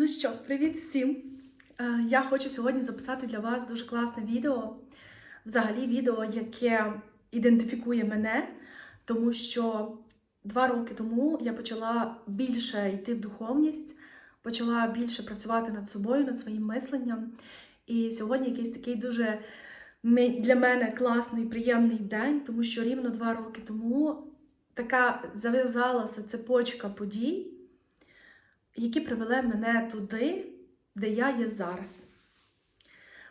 Ну що, привіт всім! Е, Я хочу сьогодні записати для вас дуже класне відео. Взагалі, відео, яке ідентифікує мене, тому що два роки тому я почала більше йти в духовність, почала більше працювати над собою, над своїм мисленням. І сьогодні якийсь такий дуже для мене класний, приємний день, тому що рівно два роки тому така зав'язалася цепочка подій які привели мене туди, де я є зараз.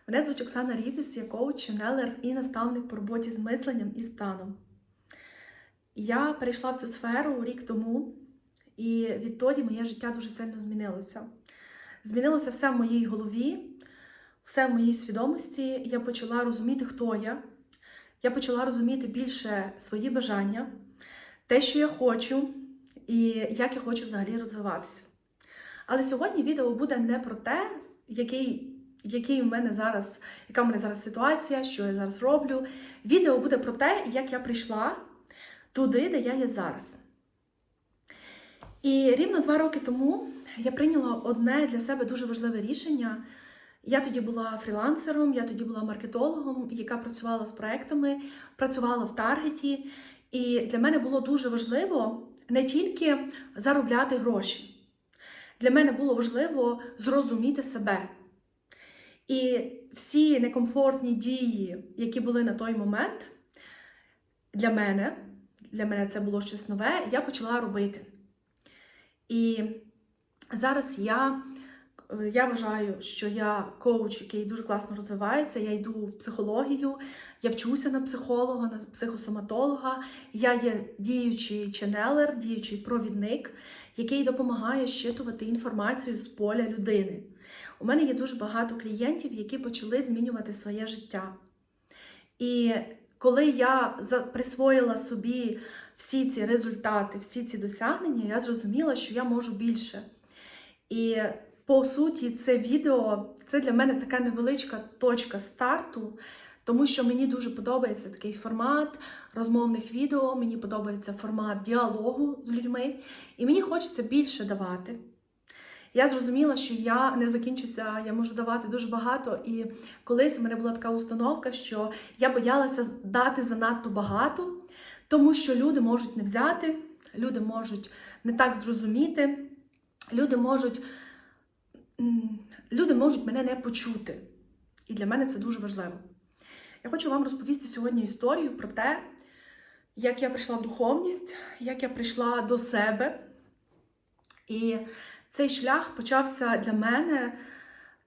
Мене звуть Оксана Рівіс, я коуч, ченелер і наставник по роботі з мисленням і станом. Я перейшла в цю сферу рік тому, і відтоді моє життя дуже сильно змінилося. Змінилося все в моїй голові, все в моїй свідомості. Я почала розуміти, хто я. Я почала розуміти більше свої бажання, те, що я хочу, і як я хочу взагалі розвиватися. Але сьогодні відео буде не про те, який, який у мене зараз, яка в мене зараз ситуація, що я зараз роблю. Відео буде про те, як я прийшла туди, де я є зараз. І рівно два роки тому я прийняла одне для себе дуже важливе рішення. Я тоді була фрілансером, я тоді була маркетологом, яка працювала з проектами, працювала в таргеті. І для мене було дуже важливо не тільки заробляти гроші. Для мене було важливо зрозуміти себе. І всі некомфортні дії, які були на той момент, для мене, для мене це було щось нове, я почала робити. І зараз я, я вважаю, що я коуч, який дуже класно розвивається. Я йду в психологію, я вчуся на психолога, на психосоматолога. Я є діючий ченелер, діючий провідник, який допомагає щитувати інформацію з поля людини. У мене є дуже багато клієнтів, які почали змінювати своє життя. І коли я присвоїла собі всі ці результати, всі ці досягнення, я зрозуміла, що я можу більше. І по суті, це відео це для мене така невеличка точка старту, тому що мені дуже подобається такий формат розмовних відео, мені подобається формат діалогу з людьми, і мені хочеться більше давати. Я зрозуміла, що я не закінчуся, я можу давати дуже багато. І колись у мене була така установка, що я боялася дати занадто багато, тому що люди можуть не взяти, люди можуть не так зрозуміти, люди можуть, люди можуть мене не почути. І для мене це дуже важливо. Я хочу вам розповісти сьогодні історію про те, як я прийшла в духовність, як я прийшла до себе. І цей шлях почався для мене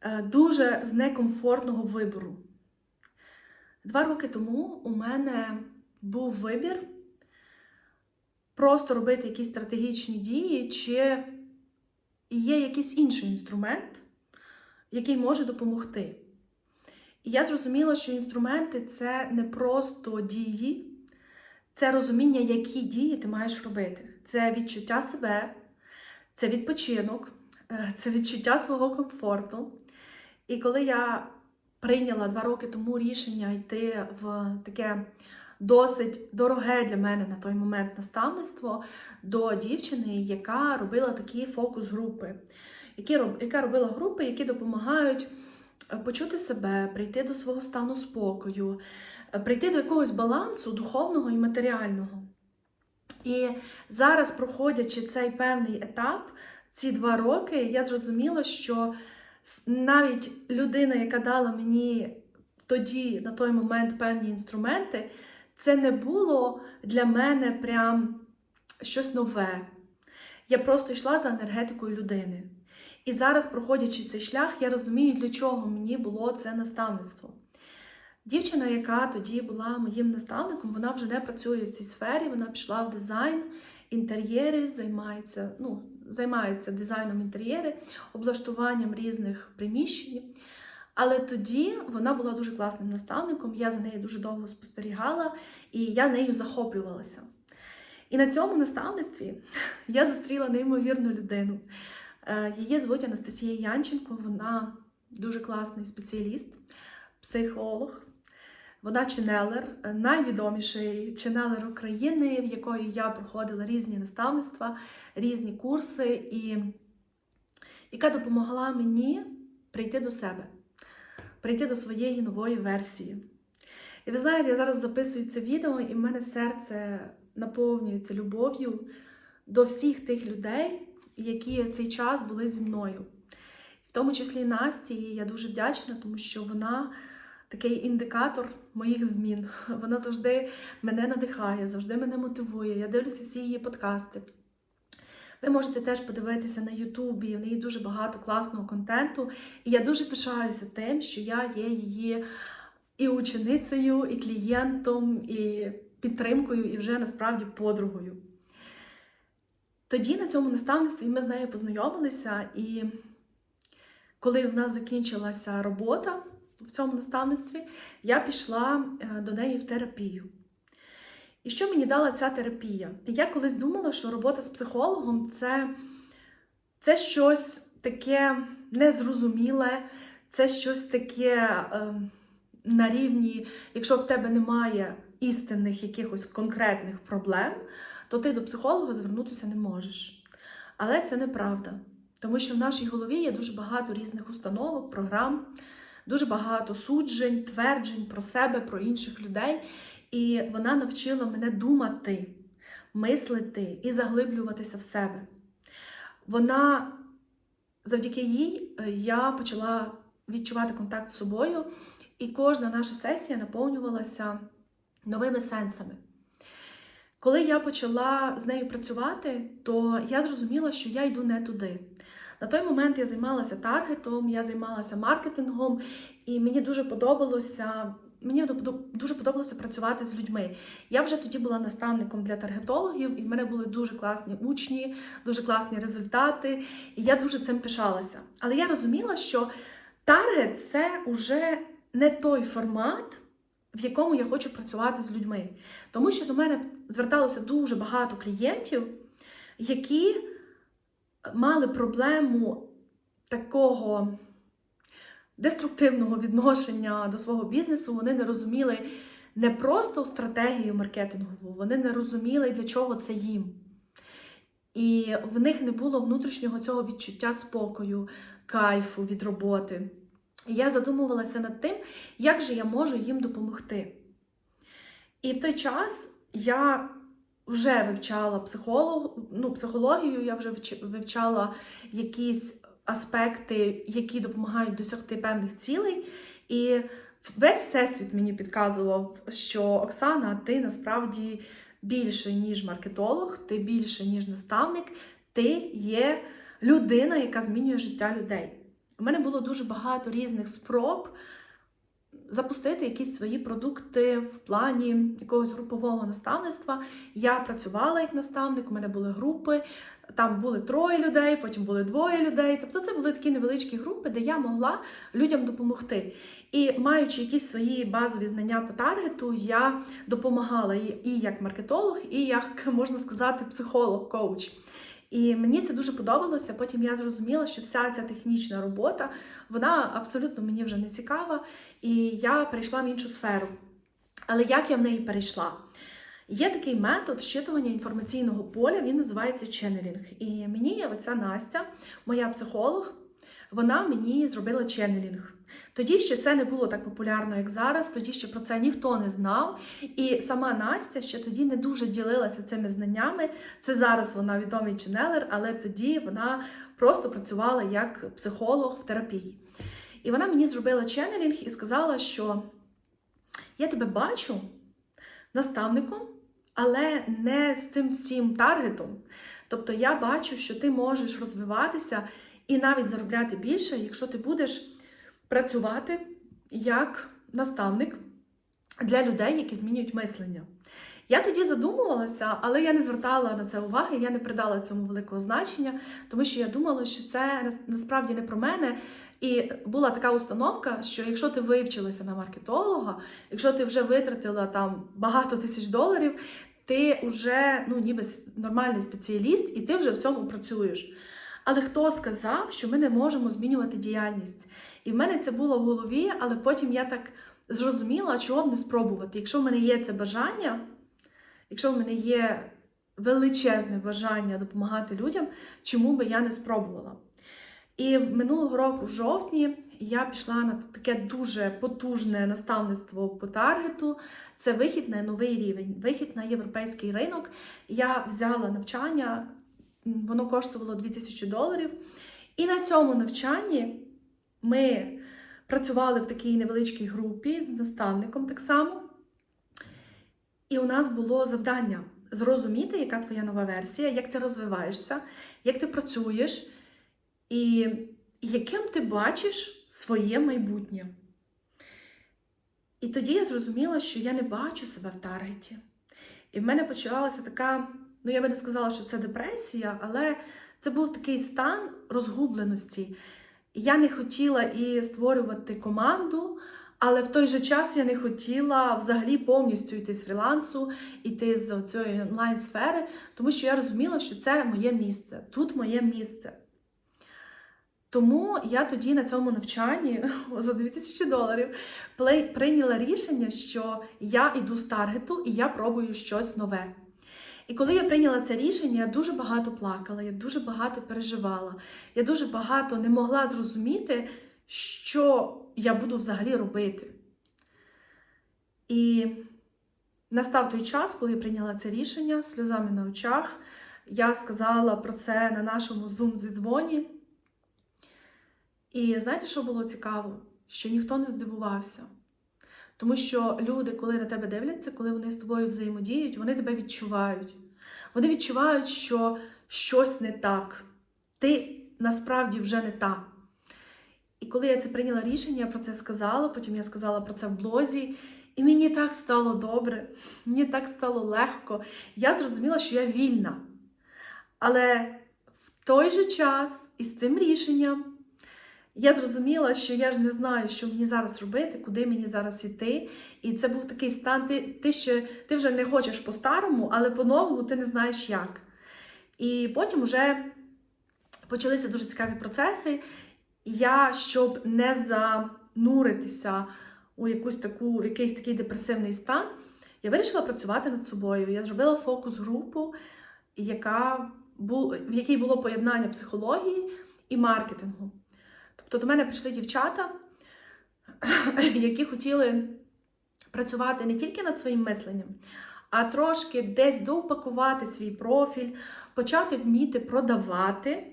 е, дуже з некомфортного вибору. Два роки тому у мене був вибір просто робити якісь стратегічні дії, чи є якийсь інший інструмент, який може допомогти. І я зрозуміла, що інструменти це не просто дії, це розуміння, які дії ти маєш робити. Це відчуття себе, це відпочинок, е, це відчуття свого комфорту. І коли я прийняла два роки тому рішення йти в таке досить дороге для мене на той момент наставництво до дівчини, яка робила такі фокус-групи, яка робила групи, які допомагають почути себе, прийти до свого стану спокою, е, прийти до якогось балансу духовного і матеріального. І зараз, проходячи цей певний етап, ці два роки, я зрозуміла, що навіть людина, яка дала мені тоді, на той момент, певні інструменти, це не було для мене прям щось нове. Я просто йшла за енергетикою людини. І зараз, проходячи цей шлях, я розумію, для чого мені було це наставництво. Дівчина, яка тоді була моїм наставником, вона вже не працює в цій сфері, вона пішла в дизайн, інтер'єри, займається, ну, займається дизайном інтер'єри, облаштуванням різних приміщень. Але тоді вона була дуже класним наставником, я за нею дуже довго спостерігала і я нею захоплювалася. І на цьому наставництві я зустріла неймовірну людину. Е, Її звуть Анастасія Янченко, вона дуже класний спеціаліст, психолог. Вона ченелер, е, найвідоміший ченелер України, в якої я проходила різні наставництва, різні курси. І яка допомогла мені прийти до себе, прийти до своєї нової версії. І ви знаєте, я зараз записую це відео, і в мене серце наповнюється любов'ю до всіх тих людей, які цей час були зі мною. В тому числі Насті, і я дуже вдячна, тому що вона такий індикатор моїх змін. Вона завжди мене надихає, завжди мене мотивує. Я дивлюся всі її подкасти. Ви можете теж подивитися на Ютубі, в неї дуже багато класного контенту. І я дуже пишаюся тим, що я є її і ученицею, і клієнтом, і підтримкою, і вже насправді подругою. Тоді на цьому наставництві ми з нею познайомилися, і коли в нас закінчилася робота в цьому наставництві, я пішла е, до неї в терапію. І що мені дала ця терапія? Я колись думала, що робота з психологом це, це щось таке незрозуміле, це щось таке е, на рівні, якщо в тебе немає істинних якихось конкретних проблем, то ти до психолога звернутися не можеш. Але це неправда. Тому що в нашій голові є дуже багато різних установок, програм, дуже багато суджень, тверджень про себе, про інших людей. І вона навчила мене думати, мислити і заглиблюватися в себе. Вона, завдяки їй, я почала відчувати контакт з собою, і кожна наша сесія наповнювалася новими сенсами. Коли я почала з нею працювати, то я зрозуміла, що я йду не туди. На той момент я займалася таргетом, я займалася маркетингом, і мені дуже подобалося. Мені дуже подобалося працювати з людьми. Я вже тоді була наставником для таргетологів, і в мене були дуже класні учні, дуже класні результати, і я дуже цим пишалася. Але я розуміла, що таргет це вже не той формат, в якому я хочу працювати з людьми. Тому що до мене зверталося дуже багато клієнтів, які мали проблему такого деструктивного відношення до свого бізнесу, вони не розуміли не просто стратегію маркетингову, вони не розуміли, для чого це їм. І в них не було внутрішнього цього відчуття спокою, кайфу від роботи. Я задумувалася над тим, як же я можу їм допомогти. І в той час я вже вивчала психолог, ну, психологію, я вже вивчала якісь аспекти, які допомагають досягти певних цілей. І весь всесвіт мені підказував, що Оксана, ти насправді більше, ніж маркетолог, ти більше, ніж наставник, ти є людина, яка змінює життя людей. У мене було дуже багато різних спроб запустити якісь свої продукти в плані якогось групового наставництва. Я працювала як наставник, у мене були групи, там були троє людей, потім були двоє людей. Тобто це були такі невеличкі групи, де я могла людям допомогти. І маючи якісь свої базові знання по таргету, я допомагала і як маркетолог, і як можна сказати, психолог-коуч. І мені це дуже подобалося. Потім я зрозуміла, що вся ця технічна робота, вона абсолютно мені вже не цікава, і я перейшла в іншу сферу. Але як я в неї перейшла? Є такий метод щитування інформаційного поля, він називається ченнелінг. І мені оця Настя, моя психолог, вона мені зробила ченнелінг. Тоді ще це не було так популярно, як зараз, тоді ще про це ніхто не знав. І сама Настя ще тоді не дуже ділилася цими знаннями. Це зараз вона відомий ченелер, але тоді вона просто працювала як психолог в терапії. І вона мені зробила ченнелінг і сказала, що я тебе бачу наставником, але не з цим всім таргетом. Тобто я бачу, що ти можеш розвиватися і навіть заробляти більше, якщо ти будеш працювати як наставник для людей, які змінюють мислення. Я тоді задумувалася, але я не звертала на це уваги, я не придала цьому великого значення, тому що я думала, що це насправді не про мене. І була така установка, що якщо ти вивчилася на маркетолога, якщо ти вже витратила там багато тисяч доларів, ти вже ну, ніби нормальний спеціаліст, і ти вже в цьому працюєш. Але хто сказав, що ми не можемо змінювати діяльність? І в мене це було в голові, але потім я так зрозуміла, чого б не спробувати. Якщо в мене є це бажання, якщо в мене є величезне бажання допомагати людям, чому би я не спробувала? І минулого року, в жовтні, я пішла на таке дуже потужне наставництво по таргету. Це вихід на новий рівень, вихід на європейський ринок. Я взяла навчання, воно коштувало 2000 доларів. І на цьому навчанні ми працювали в такій невеличкій групі з наставником так само. І у нас було завдання зрозуміти, яка твоя нова версія, як ти розвиваєшся, як ти працюєш, і яким ти бачиш своє майбутнє. І тоді я зрозуміла, що я не бачу себе в таргеті. І в мене почалася така, ну я би не сказала, що це депресія, але це був такий стан розгубленості. Я не хотіла і створювати команду, але в той же час я не хотіла взагалі повністю йти з фрілансу, йти з цієї онлайн-сфери, тому що я розуміла, що це моє місце, тут моє місце. Тому я тоді на цьому навчанні за 2000 доларів прийняла рішення, що я йду з таргету і я пробую щось нове. І коли я прийняла це рішення, я дуже багато плакала, я дуже багато переживала, я дуже багато не могла зрозуміти, що я буду взагалі робити. І настав той час, коли я прийняла це рішення сльозами на очах. Я сказала про це на нашому Zoom-зідзвоні. І знаєте, що було цікаво? Що ніхто не здивувався. Тому що люди, коли на тебе дивляться, коли вони з тобою взаємодіють, вони тебе відчувають. Вони відчувають, що щось не так. Ти насправді вже не та. І коли я це прийняла рішення, я про це сказала, потім я сказала про це в блозі, і мені так стало добре, мені так стало легко. Я зрозуміла, що я вільна. Але в той же час із цим рішенням я зрозуміла, що я ж не знаю, що мені зараз робити, куди мені зараз іти. І це був такий стан, ти, ти, ще, ти вже не хочеш по-старому, але по-новому ти не знаєш як. І потім вже почалися дуже цікаві процеси. І Я, щоб не зануритися у якусь таку, в якийсь такий депресивний стан, я вирішила працювати над собою. Я зробила фокус-групу, яка в якій було поєднання психології і маркетингу. Тобто до мене прийшли дівчата, які хотіли працювати не тільки над своїм мисленням, а трошки десь доупакувати свій профіль, почати вміти продавати,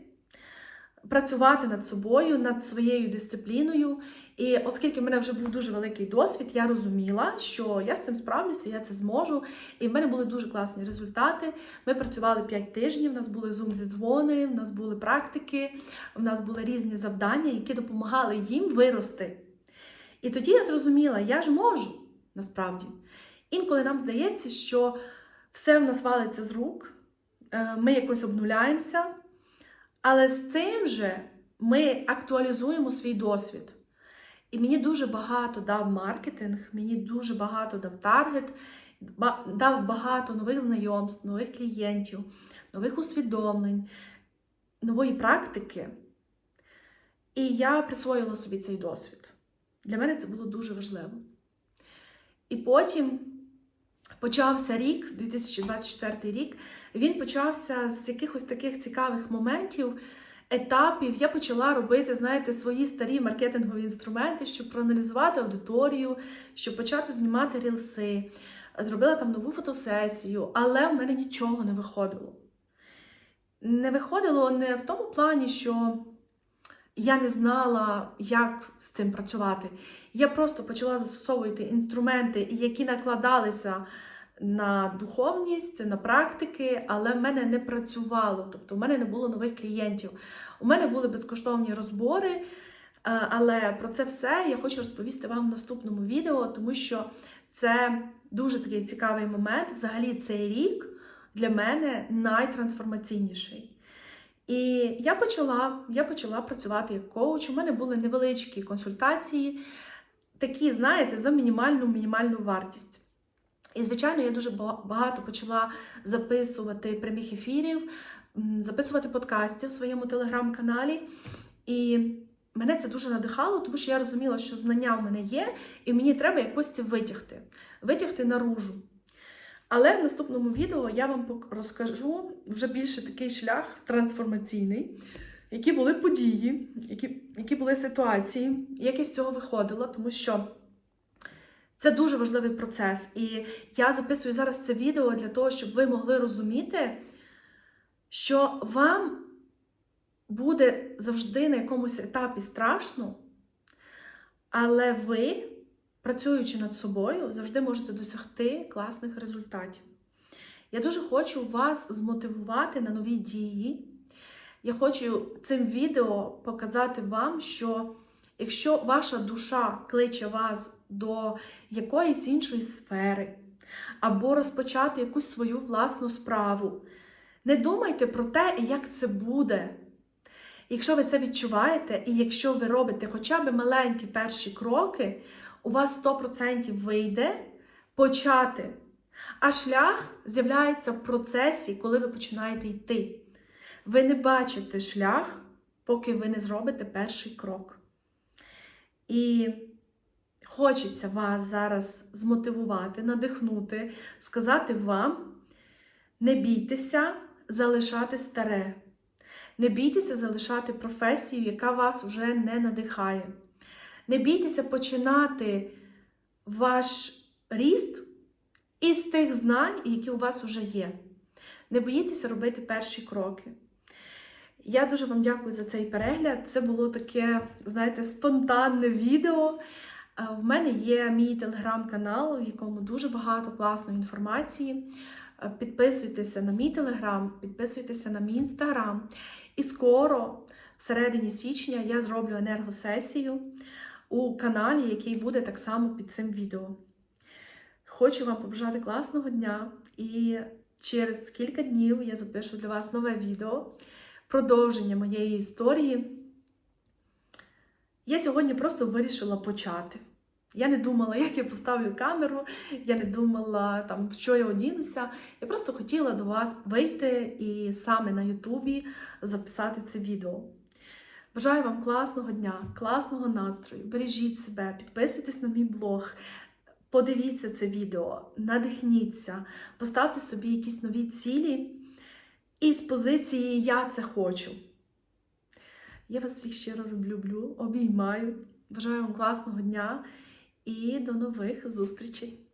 працювати над собою, над своєю дисципліною. І оскільки в мене вже був дуже великий досвід, я розуміла, що я з цим справлюся, я це зможу. І в мене були дуже класні результати. Ми працювали 5 тижнів, у нас були зум-зідзвони, в нас були практики, в нас були різні завдання, які допомагали їм вирости. І тоді я зрозуміла, я ж можу насправді. Інколи нам здається, що все в нас валиться з рук, е, ми якось обнуляємося, але з цим же ми актуалізуємо свій досвід. І мені дуже багато дав маркетинг, мені дуже багато дав таргет, дав багато нових знайомств, нових клієнтів, нових усвідомлень, нової практики. І я присвоїла собі цей досвід. Для мене це було дуже важливо. І потім почався рік, 2024 рік. Він почався з якихось таких цікавих моментів, етапів. Я почала робити, знаєте, свої старі маркетингові інструменти, щоб проаналізувати аудиторію, щоб почати знімати рілси. Зробила там нову фотосесію, але в мене нічого не виходило. Не виходило не в тому плані, що я не знала, як з цим працювати. Я просто почала застосовувати інструменти, які накладалися на духовність, на практики, але в мене не працювало. Тобто, в мене не було нових клієнтів. У мене були безкоштовні розбори. е, Але про це все я хочу розповісти вам в наступному відео, тому що це дуже такий цікавий момент. Взагалі, цей рік для мене найтрансформаційніший. І я почала, я почала працювати як коуч. У мене були невеличкі консультації, такі, знаєте, за мінімальну мінімальну вартість. І, звичайно, я дуже багато почала записувати прямих ефірів, записувати подкастів в своєму телеграм-каналі. І мене це дуже надихало, тому що я розуміла, що знання в мене є, і мені треба якось це витягти, витягти наружу. Але в наступному відео я вам розкажу вже більше такий шлях трансформаційний, які були події, які, які були ситуації, як я з цього виходила, тому що це дуже важливий процес. І я записую зараз це відео для того, щоб ви могли розуміти, що вам буде завжди на якомусь етапі страшно, але ви, працюючи над собою, завжди можете досягти класних результатів. Я дуже хочу вас змотивувати на нові дії. Я хочу цим відео показати вам, що якщо ваша душа кличе вас до якоїсь іншої сфери, або розпочати якусь свою власну справу, не думайте про те, як це буде. Якщо ви це відчуваєте, і якщо ви робите хоча б маленькі перші кроки, у вас 100% вийде почати. А шлях з'являється в процесі, коли ви починаєте йти. Ви не бачите шлях, поки ви не зробите перший крок. І хочеться вас зараз змотивувати, надихнути, сказати вам: не бійтеся залишати старе. Не бійтеся залишати професію, яка вас вже не надихає. Не бійтеся починати ваш ріст із тих знань, які у вас вже є. Не боїтеся робити перші кроки. Я дуже вам дякую за цей перегляд. Це було таке, знаєте, спонтанне відео. Е, В мене є мій телеграм-канал, в якому дуже багато класної інформації. Е, Підписуйтеся на мій телеграм, підписуйтеся на мій інстаграм. І скоро, всередині січня, я зроблю енергосесію у каналі, який буде так само під цим відео. Хочу вам побажати класного дня і через кілька днів я запишу для вас нове відео, продовження моєї історії. Я сьогодні просто вирішила почати. Я не думала, як я поставлю камеру, я не думала, там, в що я одінуся. Я просто хотіла до вас вийти і саме на Ютубі записати це відео. Бажаю вам класного дня, класного настрою. Бережіть себе, підписуйтесь на мій блог, подивіться це відео, надихніться, поставте собі якісь нові цілі і з позиції Я це хочу. Я вас всіх щиро люблю, обіймаю. Бажаю вам класного дня і до нових зустрічей!